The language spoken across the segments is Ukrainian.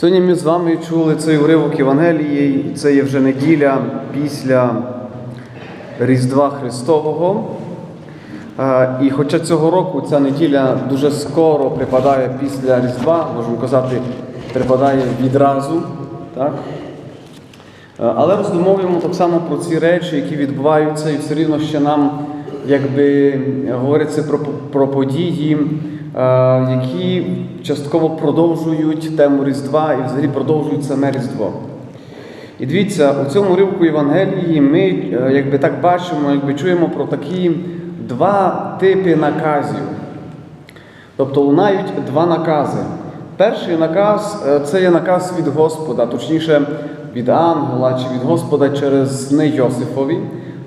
Сьогодні ми з вами чули цей уривок Євангелії, це є вже неділя після Різдва Христового. Е, І хоча цього року ця неділя дуже скоро припадає після Різдва, можемо казати, припадає відразу, так? Е, але роздумовуємо так само про ці речі, які відбуваються, і все рівно ще нам якби говориться про, про події, які частково продовжують тему Різдва і взагалі продовжують саме Різдво. І дивіться, у цьому ривку Євангелії ми е, якби так бачимо, якби чуємо про такі два типи наказів. Тобто лунають два накази. Перший наказ е, це є наказ від Господа, точніше від ангела чи від Господа через сни Йосифові.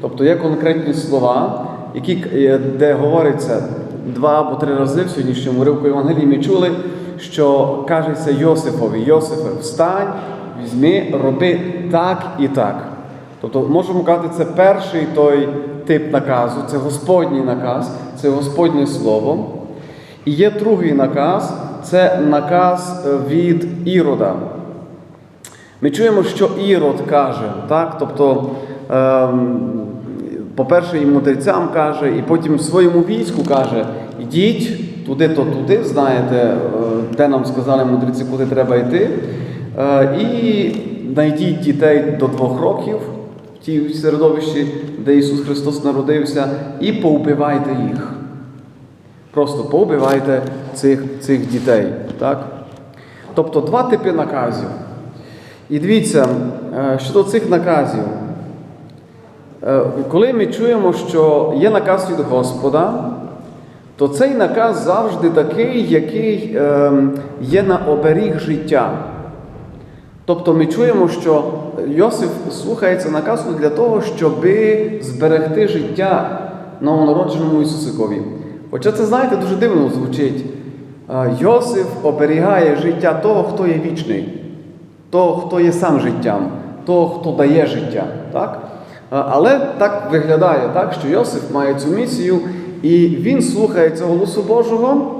Тобто є конкретні слова, які, е, де говориться два або три рази в сьогоднішньому ривку Євангелії ми чули, що кажеться Йосифові, Йосифе, встань, візьми, роби так і так. Тобто можемо казати, це перший той тип наказу, це Господній наказ, це Господнє Слово. І є другий наказ це наказ е, від Ірода. Ми чуємо, що Ірод каже, так? тобто, ем, по-перше, і мудрецям каже, і потім своєму війську каже: ідіть туди-то туди, знаєте, е, де нам сказали мудреці, куди треба йти. Е, і знайдіть дітей до двох років в тій середовищі, де Ісус Христос народився, і поубивайте їх. Просто поубивайте цих, цих дітей. Так? Тобто два типи наказів. І дивіться, е, щодо цих наказів. Е, Коли ми чуємо, що є наказ від Господа, то цей наказ завжди такий, який е, є на оберіг життя. Тобто ми чуємо, що Йосиф слухається наказу для того, щоб зберегти життя новонародженому Ісусикові. Хоча це, знаєте, дуже дивно звучить. Е, Йосиф оберігає життя того, хто є вічний, того, хто є сам життям, того, хто дає життя. Так? Е, Але так виглядає, так, що Йосиф має цю місію, і він слухається голосу Божого,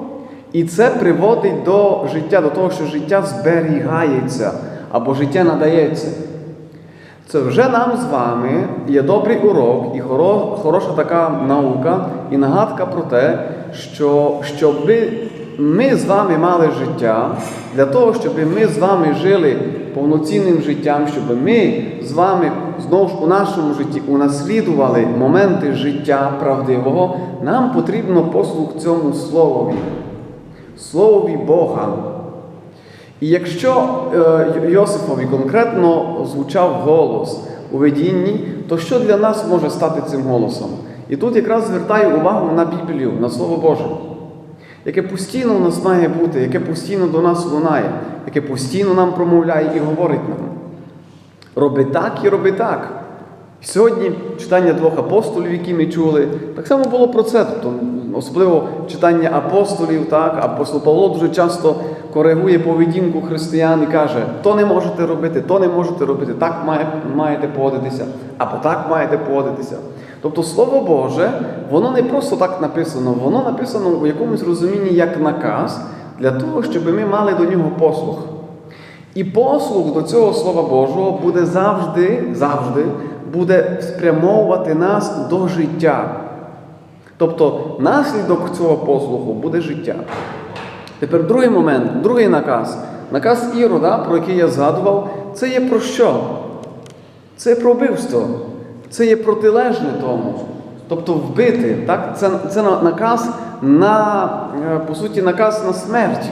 і це приводить до життя, до того, що життя зберігається або життя надається. Це вже нам з вами є добрий урок і хоро- хороша така наука і нагадка про те, що щоб ми з вами мали життя, для того, щоб ми з вами жили повноцінним життям, щоб ми з вами знову ж у нашому житті унаслідували моменти життя правдивого, нам потрібно послух цьому словові, словові Бога. І якщо е, Йосифові конкретно звучав голос у видінні, то що для нас може стати цим голосом? І тут якраз звертаю увагу на Біблію, на Слово Боже, яке постійно у нас має бути, яке постійно до нас лунає, яке постійно нам промовляє і говорить нам. Роби так і роби так. Сьогодні читання двох апостолів, які ми чули, так само було про це. Тобто, особливо читання апостолів, так, апостол Павло дуже часто коригує поведінку християн і каже, то не можете робити, то не можете робити, так маєте поводитися, або так маєте поводитися. Тобто Слово Боже, воно не просто так написано, воно написано у якомусь розумінні як наказ для того, щоб ми мали до нього послух. І послух до цього Слова Божого буде завжди, завжди буде спрямовувати нас до життя. Тобто наслідок цього послуху буде життя. Тепер другий момент, другий наказ. Наказ Ірода, про який я згадував, це є про що? Це про вбивство. Це є протилежне тому. Тобто вбити. Так? Це, це наказ на, е, по суті, наказ на смерть.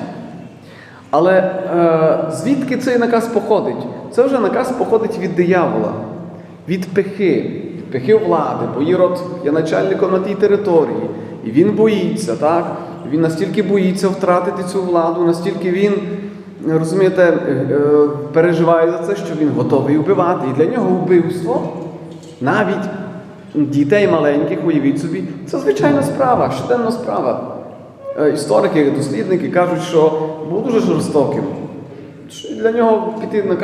Але е, звідки цей наказ походить? Це вже наказ походить від диявола, від пихи, пихи влади, бо Ірод є начальником на тій території, і він боїться, так? Він настільки боїться втратити цю владу, настільки він, розумієте, е, е, переживає за це, що він готовий вбивати. І для нього вбивство, навіть дітей маленьких, уявіть собі, це звичайна справа, щоденна справа. Е, Історики, дослідники кажуть, що був дуже жорстоким. Для нього піти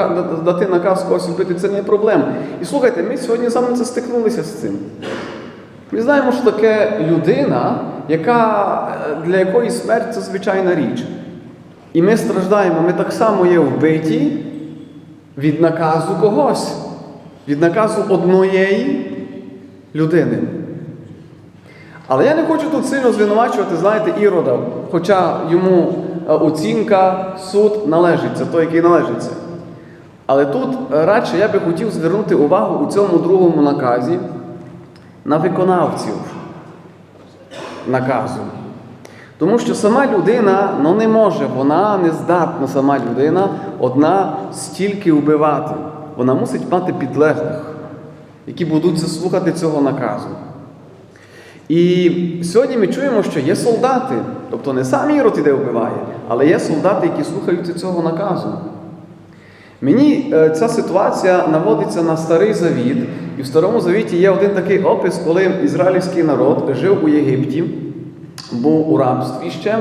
дати наказ когось вбити це не проблема. І слухайте, ми сьогодні саме це стикнулися з цим. Ми знаємо, що таке людина, яка, е, для якої смерть це звичайна річ. І ми страждаємо, ми так само є вбиті від наказу когось, від наказу однієї людини. Але я не хочу тут сильно звинувачувати, знаєте, Ірода, хоча йому е, оцінка, суд належиться, той, який належиться. Але тут е, радше я би хотів звернути увагу у цьому другому наказі на виконавців наказу. Тому що сама людина ну не може, вона не здатна сама людина одна стільки вбивати. Вона мусить мати підлеглих, які будуть заслухати цього наказу. І сьогодні ми чуємо, що є солдати, тобто не сам Ірод іде вбиває, але є солдати, які слухаються цього наказу. Мені е, ця ситуація наводиться на старий завіт, і в старому завіті є один такий опис, коли ізраїльський народ жив у Єгипті, був у рабстві ще,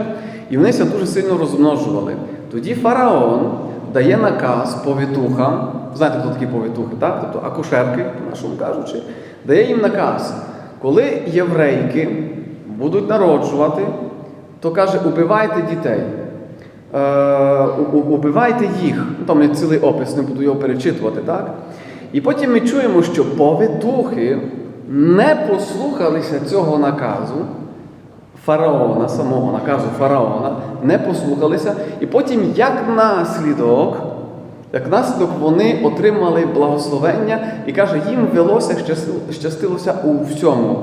і вони дуже сильно розмножували. Тоді фараон дає наказ повітухам, знаєте, хто такі повітухи, так? Тобто акушерки, по-нашому кажучи, дає їм наказ, коли єврейки будуть народжувати, то каже, убивайте дітей. Е, убивайте їх. Ну, Там є цілий опис, не буду його перечитувати, так? І потім ми чуємо, що повитухи не послухалися цього наказу фараона, самого наказу фараона, не послухалися, і потім, як наслідок, як наслідок вони отримали благословення і каже, їм велося, щастилося у всьому.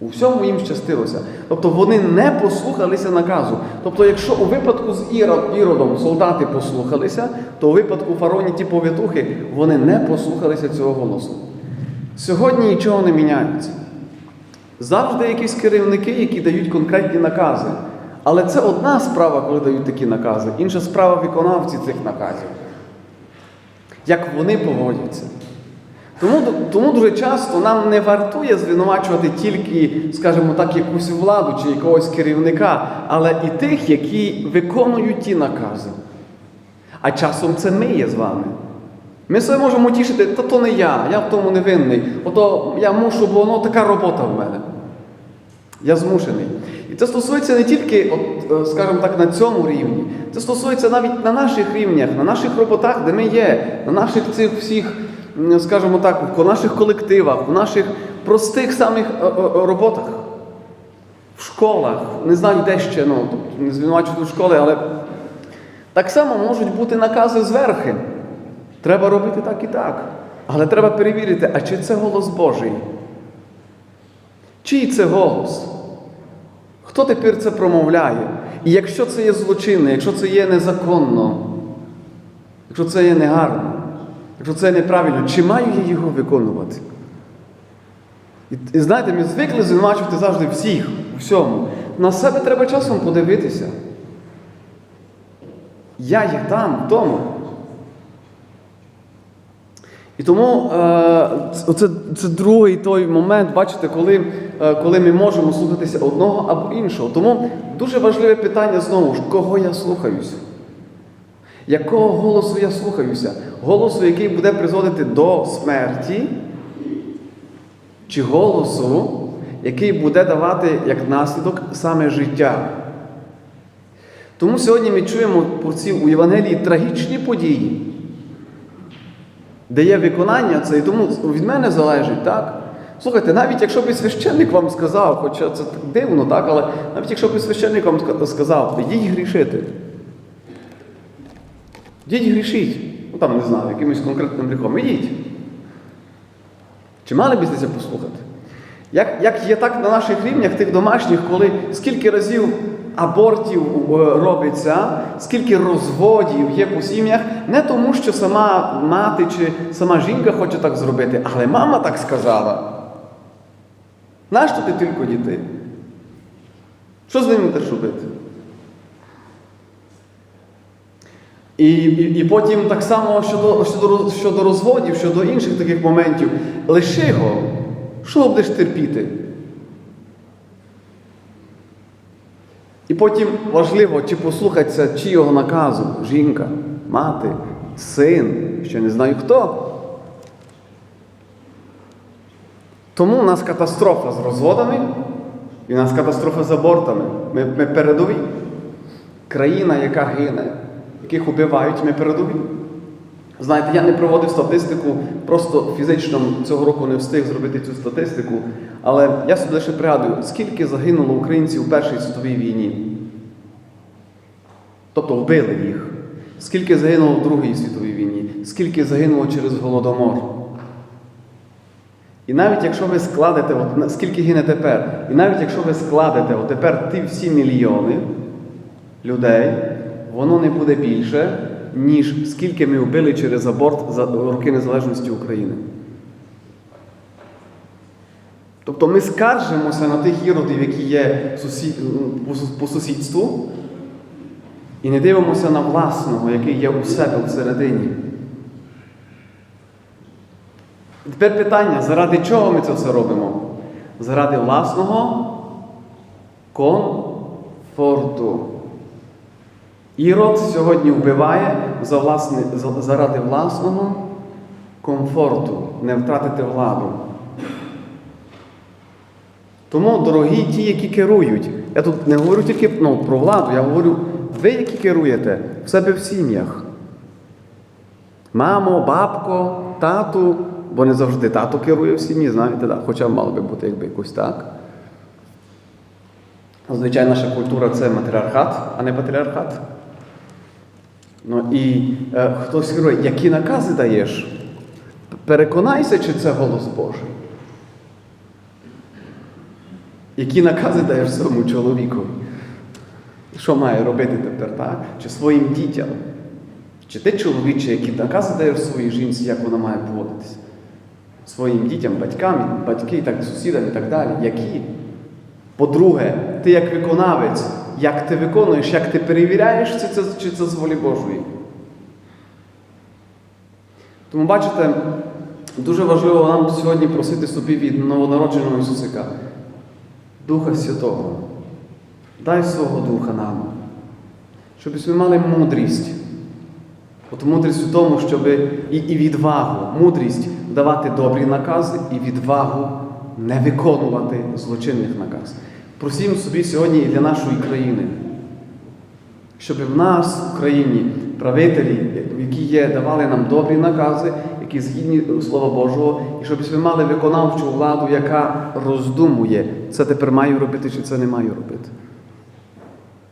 У всьому їм щастилося. Тобто вони не послухалися наказу. Тобто, якщо у випадку з Іродом солдати послухалися, то у випадку фароні ті повітухи вони не послухалися цього голосу. Сьогодні нічого не міняється. Завжди якісь керівники, які дають конкретні накази. Але це одна справа, коли дають такі накази, інша справа виконавці цих наказів. Як вони поводяться. Тому, тому дуже часто нам не вартує звинувачувати тільки, скажімо так, якусь владу чи якогось керівника, але і тих, які виконують ті накази. А часом це ми є з вами. Ми себе можемо тішити, та то не я, я в тому не винний. Ото я мушу, бо воно така робота в мене. Я змушений. І це стосується не тільки, от, е, скажімо так, на цьому рівні. Це стосується навіть на наших рівнях, на наших роботах, де ми є, на наших цих всіх, скажімо так, в наших колективах, в наших простих самих е, е, роботах, в школах, не знаю де ще, ну, не звинувачую школи, але так само можуть бути накази зверхи. Треба робити так і так. Але треба перевірити, а чи це голос Божий? Чий це голос? Хто тепер це промовляє? І якщо це є злочинне, якщо це є незаконно, якщо це є негарно, якщо це є неправильно, чи маю я його виконувати? І, і знаєте, ми звикли звинувачувати завжди всіх, у всьому. На себе треба часом подивитися. Я є там, в тому. І тому е, це, це другий той момент, бачите, коли, е, коли ми можемо слухатися одного або іншого. Тому дуже важливе питання знову ж, кого я слухаюся? Якого голосу я слухаюся? Голосу, який буде призводити до смерті, чи голосу, який буде давати як наслідок саме життя? Тому сьогодні ми чуємо про ці у Євангелії трагічні події де є виконання це, і тому від мене залежить, так? Слухайте, навіть якщо б священник вам сказав, хоча це так дивно, так, але навіть якщо б священник вам сказав, йдіть грішити. Йдіть грішіть. Ну там не знаю, якимось конкретним гріхом. Ідіть. Чи мали б це послухати? Як, як є так на наших рівнях, тих домашніх, коли скільки разів абортів е, робиться, скільки розводів є по сім'ях, не тому, що сама мати чи сама жінка хоче так зробити, але мама так сказала. Нащо ти тільки дітей? Що з ними будеш робити? І, і, і потім так само щодо, щодо, щодо розводів, щодо інших таких моментів, лиши його. Що будеш терпіти? І потім важливо, чи послухатися чийого наказу жінка, мати, син, ще не знаю хто. Тому у нас катастрофа з розводами і у нас катастрофа з абортами. Ми, ми передові. країна, яка гине, яких убивають, ми передові. Знаєте, я не проводив статистику, просто фізично цього року не встиг зробити цю статистику, але я собі лише пригадую, скільки загинуло українців у Першій світовій війні. Тобто вбили їх. Скільки загинуло в Другій світовій війні, скільки загинуло через Голодомор. І навіть якщо ви складете, от, скільки гине тепер, і навіть якщо ви складете от тепер ті всі мільйони людей, воно не буде більше, ніж скільки ми вбили через аборт за роки незалежності України. Тобто ми скаржимося на тих іродів, які є по сусідству, і не дивимося на власного, який є у себе всередині. Тепер питання, заради чого ми це все робимо? Заради власного комфорту. Ірод сьогодні вбиває за власне, заради власного комфорту, не втратити владу. Тому, дорогі ті, які керують, я тут не говорю тільки ну, про владу, я говорю, ви, які керуєте в себе в сім'ях. Мамо, бабко, тату, бо не завжди тато керує в сім'ї, знаєте, да? хоча мало би бути якби якось так. Звичайно, наша культура це матріархат, а не патріархат. Ну і е, хтось керує, які накази даєш? Переконайся, чи це голос Божий. Які накази даєш своєму чоловікові? Що має робити тепер, так? Чи своїм дітям? Чи ти чоловіче, які накази даєш своїй жінці, як вона має поводитися? Своїм дітям, батькам, батьки, так, сусідам і так далі. Які? По-друге, ти як виконавець, як ти виконуєш, як ти перевіряєш, чи це, чи це з волі Божої. Тому бачите, дуже важливо нам сьогодні просити собі від новонародженого Ісусика. Духа Святого. Дай свого Духа нам, щоб ми мали мудрість. От мудрість у тому, щоб і, і відвагу, мудрість давати добрі накази і відвагу не виконувати злочинних наказів. Просім собі сьогодні і для нашої країни, щоб в нас, в Україні, правителі, які є, давали нам добрі накази, які згідні Слова Божого, і щоб ми мали виконавчу владу, яка роздумує, це тепер маю робити, чи це не маю робити.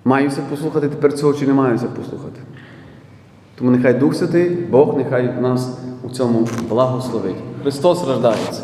Маюся послухати тепер цього, чи не маюся послухати. Тому нехай Дух Святий, Бог нехай нас у цьому благословить. Христос рождається.